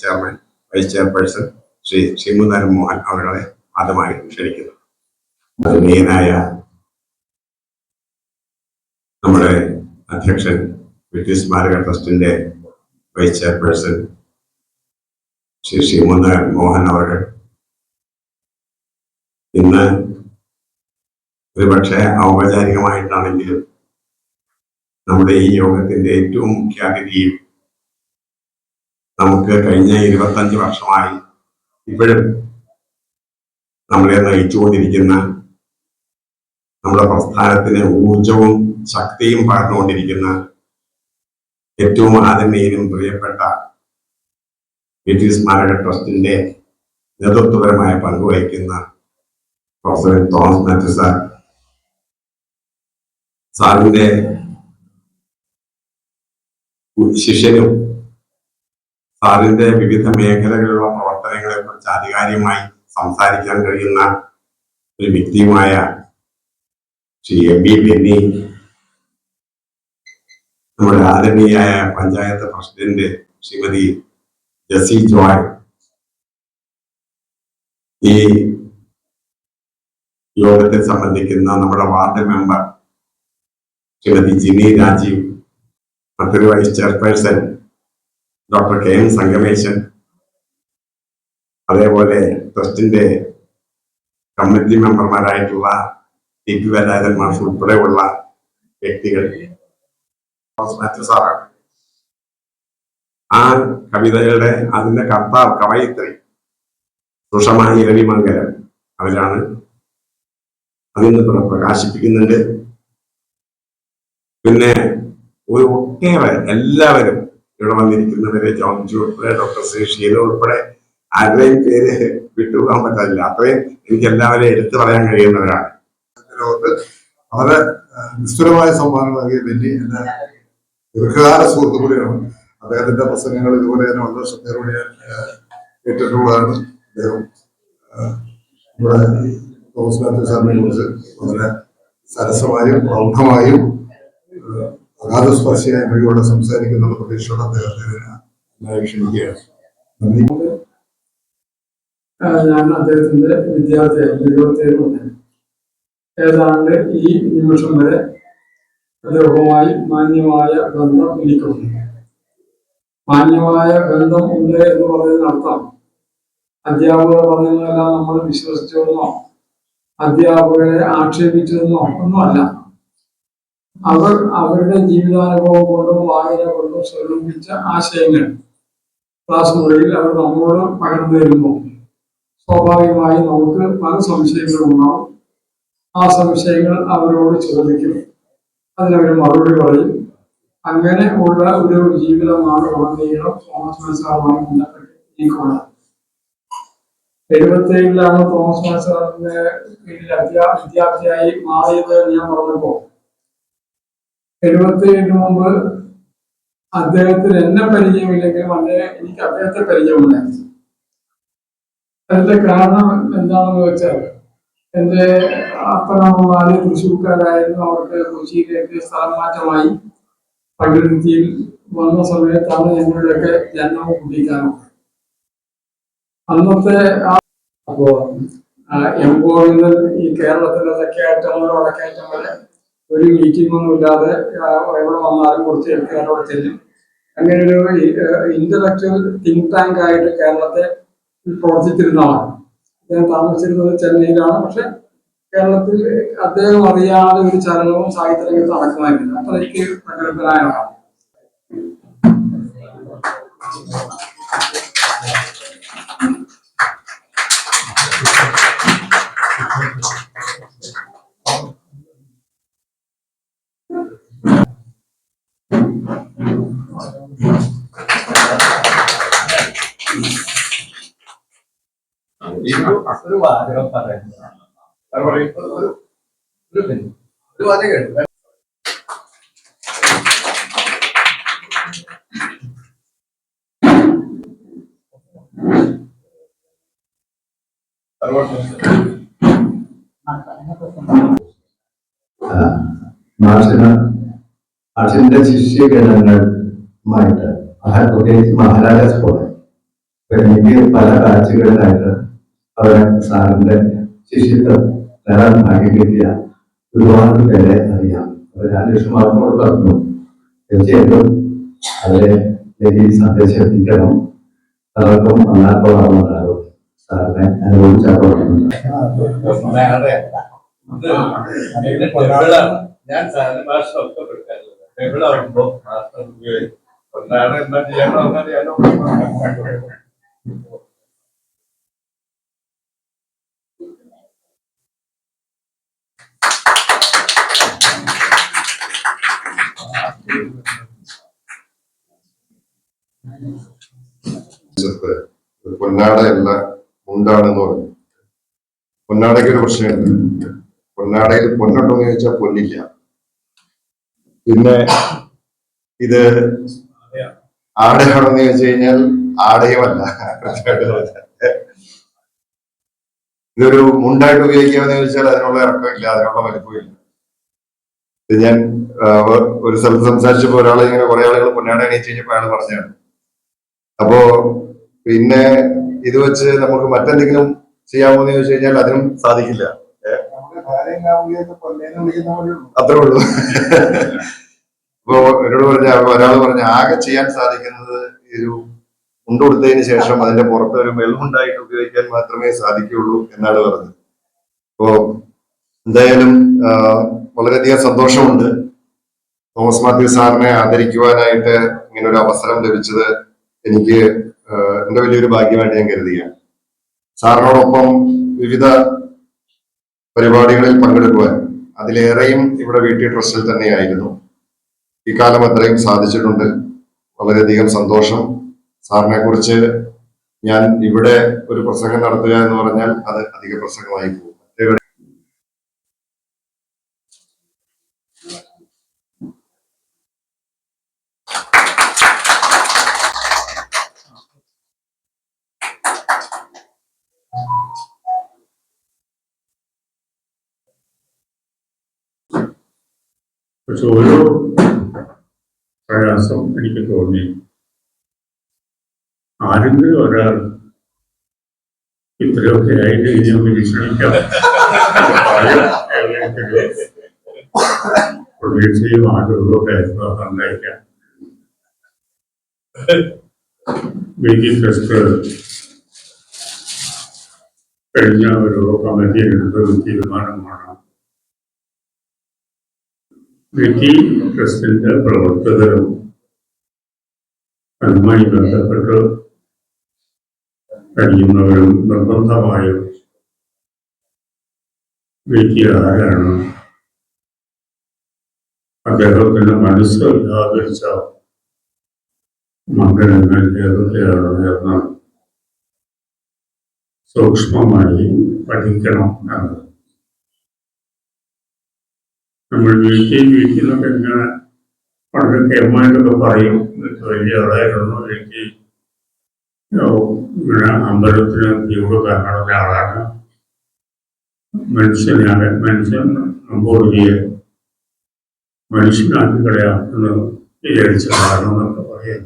Chairman vice chairperson Shri ശ്രീമുനാരൻ മോഹൻ അവരുടെ ആദ്യമായി ക്ഷണിക്കുന്നു. ആത്മീയനായ നമ്മുടെ അധ്യക്ഷൻ ബ്രിട്ടീഷ് സ്മാരക ട്രസ്റ്റിന്റെ വൈസ് ചെയർപേഴ്സൺ ശ്രീ ശ്രീമുനാരൻ മോഹൻ അവർ ഇന്ന് ഒരുപക്ഷെ ഔപചാരികമായിട്ടാണെങ്കിലും നമ്മുടെ ഈ യോഗത്തിന്റെ ഏറ്റവും മുഖ്യാതിഥിയും നമുക്ക് കഴിഞ്ഞ ഇരുപത്തഞ്ച് വർഷമായി ഇപ്പോഴും നമ്മളെ നയിച്ചുകൊണ്ടിരിക്കുന്ന നമ്മുടെ പ്രസ്ഥാനത്തിന് ഊർജവും ശക്തിയും പകർന്നുകൊണ്ടിരിക്കുന്ന ഏറ്റവും ആദരണീയനും പ്രിയപ്പെട്ട ബ്രിട്ടീഷ് സ്മാരക ട്രസ്റ്റിന്റെ നേതൃത്വപരമായ പങ്കുവഹിക്കുന്ന പ്രൊഫസർ തോമസ് മാത്യു സാർ. സാറിന്റെ ശിഷ്യനും സാറിന്റെ വിവിധ മേഖലകളിലുള്ള പ്രവർത്തനങ്ങളെ കുറിച്ച് ആധികാരികമായി സംസാരിക്കാൻ കഴിയുന്ന ഒരു വ്യക്തിയുമായ ശ്രീ എം ബി ബെന്നി നമ്മുടെ ആദരണീയായ പഞ്ചായത്ത് പ്രസിഡന്റ് ശ്രീമതി ജസി ജോയ് ഈ യോഗത്തെ സംബന്ധിക്കുന്ന നമ്മുടെ വാർഡ് മെമ്പർ ശ്രീമതി ജിനി രാജീവ് മറ്റൊരു vice chairperson doctor K M Sangameshan അതേപോലെ ട്രസ്റ്റിന്റെ കമ്മിറ്റി മെമ്പർമാരായിട്ടുള്ള ടി പി വരാജൻ മാഷ് ഉൾപ്പെടെയുള്ള വ്യക്തികൾ. സാറാണ്. ആ കവിതകളുടെ അതിന്റെ കർത്താവ് കവയിത്രി സുഷമായി രവിമംഗലം അവരാണ് അതിന്ന് പ്ര- പ്രകാശിപ്പിക്കുന്നുണ്ട്. പിന്നെ ഒരു ഒട്ടേറെ എല്ലാവരും ഇവിടെ വന്നിരിക്കുന്നവരെ ജോൺ ഉൾപ്പെടെ ഡോക്ടർ ഷീല ഉൾപ്പെടെ ആരുടെയും പേര് വിട്ടുപോകാൻ പറ്റില്ല അത്രയും എനിക്ക് എല്ലാവരെയും എടുത്തു പറയാൻ കഴിയുന്നവരാണ്. വളരെ നിസ്തുലമായ സംഭാവന നൽകിയ ബെന്നി എന്റെ ദീർഘകാല സുഹൃത്തു കൂടിയാണ്. അദ്ദേഹത്തിന്റെ പ്രസംഗങ്ങൾ ഇതുപോലെ തന്നെ വളരെ ശ്രദ്ധയോടെ ഞാൻ കേട്ടിട്ടുള്ളതാണ്. അദ്ദേഹം നമ്മുടെ തോമസ് മാത്യു സാറിനെ കുറിച്ച് വളരെ സരസമായും പ്രൗഢമായും അഗാധസ്പർശിയായ മൊഴിയോടെ സംസാരിക്കുന്ന പ്രതീക്ഷയോടെ അദ്ദേഹത്തിന് ഞാൻ അദ്ദേഹത്തിന്റെ വിദ്യാർത്ഥിയായിരുന്നു ഏതാണ്ട് ഈ നിമിഷം വരെ അദ്ദേഹവുമായി മാന്യമായ ബന്ധം എനിക്കുണ്ട്. മാന്യമായ ബന്ധം ഉണ്ട് എന്ന് പറയുന്നതിനർത്ഥം അധ്യാപകർ പറയുന്നതെല്ലാം നമ്മൾ വിശ്വസിച്ചതെന്നോ അധ്യാപകരെ ആക്ഷേപിച്ചതെന്നോ ഒന്നുമല്ല. അവർ അവരുടെ ജീവിതാനുഭവം കൊണ്ടും വായന കൊണ്ടും സ്വരൂപിച്ച ആശയങ്ങൾ ക്ലാസ് മുറിയിൽ അവർ നമ്മളോട് പകർന്നു തരുന്നു. സ്വാഭാവികമായി നമുക്ക് പല സംശയങ്ങളുണ്ടാവും ആ സംശയങ്ങൾ അവരോട് ചോദിക്കും. അതിനവർ മറുപടി പറയും. അങ്ങനെ ഉള്ള ഒരു ജീവിതമാണ് ഉടനീളം തോമസ് മനസ്സാറുമായി ബന്ധപ്പെട്ട് എനിക്കുള്ളത് എഴുപത്തേഴിലാണ് തോമസ് മനസ്സാറിന്റെ വിദ്യാർത്ഥിയായി മാറിയത് ഞാൻ പറഞ്ഞപ്പോ എഴുപത്തേഴിന് മുമ്പ് അദ്ദേഹത്തിന് എന്നെ പരിചയമില്ലെങ്കിലും വളരെ എനിക്ക് അദ്ദേഹത്തെ പരിചയമുണ്ടായിരുന്നു. അതിന്റെ കാരണം എന്താണെന്ന് വെച്ചാൽ എന്റെ അപ്പനമ്മമാര് തൃശ്ശൂർക്കാരായിരുന്നു. അവർക്ക് കൊച്ചിയിലേക്ക് സ്ഥലം മാറ്റമായി പ്രകൃതിയിൽ വന്ന സമയത്താണ് ഞങ്ങളുടെയൊക്കെ ജന്മം കുടിക്കാനും അന്നത്തെ ആ അപ്പോ നിന്ന് ഈ കേരളത്തിന്റെ തെക്കേറ്റം മുതൽ വടക്കേറ്റം വരെ ഒരു മീറ്റിംഗ് ഒന്നും ഇല്ലാതെ എവിടെ വന്നാലും കുറച്ച് കേരളത്തിൽ ചെല്ലും. അങ്ങനെ ഒരു ഇന്റലക്ച്വൽ തിങ്ക് ടാങ്ക് ആയിട്ട് കേരളത്തെ പ്രവർത്തിച്ചിരുന്ന ആളാണ് അദ്ദേഹം താമസിച്ചിരുന്നത് ചെന്നൈയിലാണ്. പക്ഷെ കേരളത്തിൽ അദ്ദേഹം അറിയാതെ ഒരു ചലനവും സാഹിത്യ രംഗത്ത് നടക്കുമായിരുന്നില്ല. അത്രയ്ക്ക് പ്രഗത്ഭനായ ആളാണ്. ഒരു വാചകം പറയുന്നു. ഒരു വാചകം മാഷിന്റെ ശിഷ്യഗണങ്ങളുമായിട്ട് മഹാരാജാസ് പോലെ. എനിക്ക് പല ബാച്ചുകളിലായിട്ട് അവരെ സാറിന്റെ ശിഷ്യത്വം നേടാൻ ഭാഗ്യം കിട്ടിയ ഒരുപാട് പേരെ അറിയാം. ഞാൻ ലക്ഷ്യമാർന്നോട് പറഞ്ഞു തീർച്ചയായിട്ടും അവരെ ഈ സന്ദേശം എത്തിക്കണം അവർക്കും നന്നാക്കുള്ളതാണ് സാറിനെ അനുഭവിച്ചാൽ ഞാൻ സാധന ഭാഷ ഒക്കെ കൊടുക്കാറില്ല എവിടാകുമ്പോ മാസ്റ്റർ ഉപയോഗിക്കും. ഒന്നാണ് എന്താ ചെയ്യണോ എന്നാ ചെയ്യാനോ. ചെറുത് അല്ല മുണ്ടാണെന്ന് പറഞ്ഞു. പൊന്നാടയ്ക്ക് ഒരു പ്രശ്നമുണ്ട് പൊന്നാടയിൽ പൊന്നുണ്ടോ എന്ന് ചോദിച്ചാൽ പൊന്നില്ല. പിന്നെ ഇത് ആടയാണോ എന്ന് ചോദിച്ചു കഴിഞ്ഞാൽ ആടയുമല്ല. ഇതൊരു മുണ്ടായിട്ട് ഉപയോഗിക്കാമെന്ന് ചോദിച്ചാൽ അതിനുള്ള ഇറക്കമില്ല അതിനുള്ള വലിപ്പമില്ല. ഞാൻ ഒരു സ്ഥലത്ത് സംസാരിച്ചപ്പോ ഒരാളെ ഇങ്ങനെ കുറെ ആളുകൾ പൊന്നാട എണീച്ച് കഴിഞ്ഞപ്പോ അയാൾ പറഞ്ഞാണ് അപ്പോ പിന്നെ ഇത് വെച്ച് നമുക്ക് മറ്റെന്തെങ്കിലും ചെയ്യാമോ എന്ന് ചോദിച്ചു കഴിഞ്ഞാൽ അതിനും സാധിക്കില്ല. അത്രേ ഉള്ളൂ. അപ്പോ എന്നോട് പറഞ്ഞ ഒരാൾ പറഞ്ഞ ആകെ ചെയ്യാൻ സാധിക്കുന്നത് ഒരു മുണ്ട് കൊടുത്തതിന് ശേഷം അതിന്റെ പുറത്ത് ഒരു വെൽമുണ്ടായിട്ട് ഉപയോഗിക്കാൻ മാത്രമേ സാധിക്കുകയുള്ളൂ എന്നാണ് പറഞ്ഞത്. അപ്പോ എന്തായാലും വളരെയധികം സന്തോഷമുണ്ട്. തോമസ് മാത്യു സാറിനെ ആദരിക്കുവാനായിട്ട് ഇങ്ങനെ ഒരു അവസരം ലഭിച്ചത് എനിക്ക് എന്റെ വലിയൊരു ഭാഗ്യമായിട്ട് ഞാൻ കരുതുകയാണ്. സാറിനോടൊപ്പം വിവിധ പരിപാടികളിൽ പങ്കെടുക്കുവാൻ അതിലേറെയും ഇവിടെ വീട്ടിൽ ട്രസ്റ്റിൽ തന്നെയായിരുന്നു. ഈ കാലം അത്രയും സാധിച്ചിട്ടുണ്ട്. വളരെയധികം സന്തോഷം. സാറിനെ കുറിച്ച് ഞാൻ ഇവിടെ ഒരു പ്രസംഗം നടത്തുക എന്ന് പറഞ്ഞാൽ അത് അധിക പ്രസംഗമായി പോകും. പക്ഷെ ഓരോ പ്രയാസം എനിക്ക് തോന്നി. ആരെങ്കിലും ഒരാൾ ഇത്രയൊക്കെ ആയിട്ട് ഇനി ഒന്ന് വിശ്രമിക്കാം പ്രതീക്ഷയും ആഗ്രഹമൊക്കെ ഉണ്ടായിരിക്കാം കഴിഞ്ഞ ഒരു കമ്മിറ്റി എടുത്ത തീരുമാനമാണ് വ്യക്തി ട്രസ്റ്റിന്റെ പ്രവർത്തകരും അതുമായി ബന്ധപ്പെട്ട് കഴിയുന്നവരും നിർബന്ധമായും വിക്കി ആരാണ് അദ്ദേഹത്തിന്റെ മനസ്സ് വ്യാപരിച്ച മണ്ഡലങ്ങൾ ഏതൊക്കെയാണ് എന്ന് സൂക്ഷ്മമായി പഠിക്കണം എന്നത്. നമ്മൾ വീഴ്ചയും വീഴ്ചയെന്നൊക്കെ ഇങ്ങനെ പണ്ടൊക്കെ അമ്മയൊക്കെ പറയും "ഇത് വലിയ ആളായിരുന്നു എനിക്ക് ഇങ്ങനെ അമ്പലത്തിന് കാണുന്ന ഒരാളാണ് മനുഷ്യനാണ് മനുഷ്യൻ നമ്പൂതിരിയെ മനുഷ്യനാക്കി കളയാം എന്ന് വിചാരിച്ചതാണെന്നൊക്കെ പറയാം.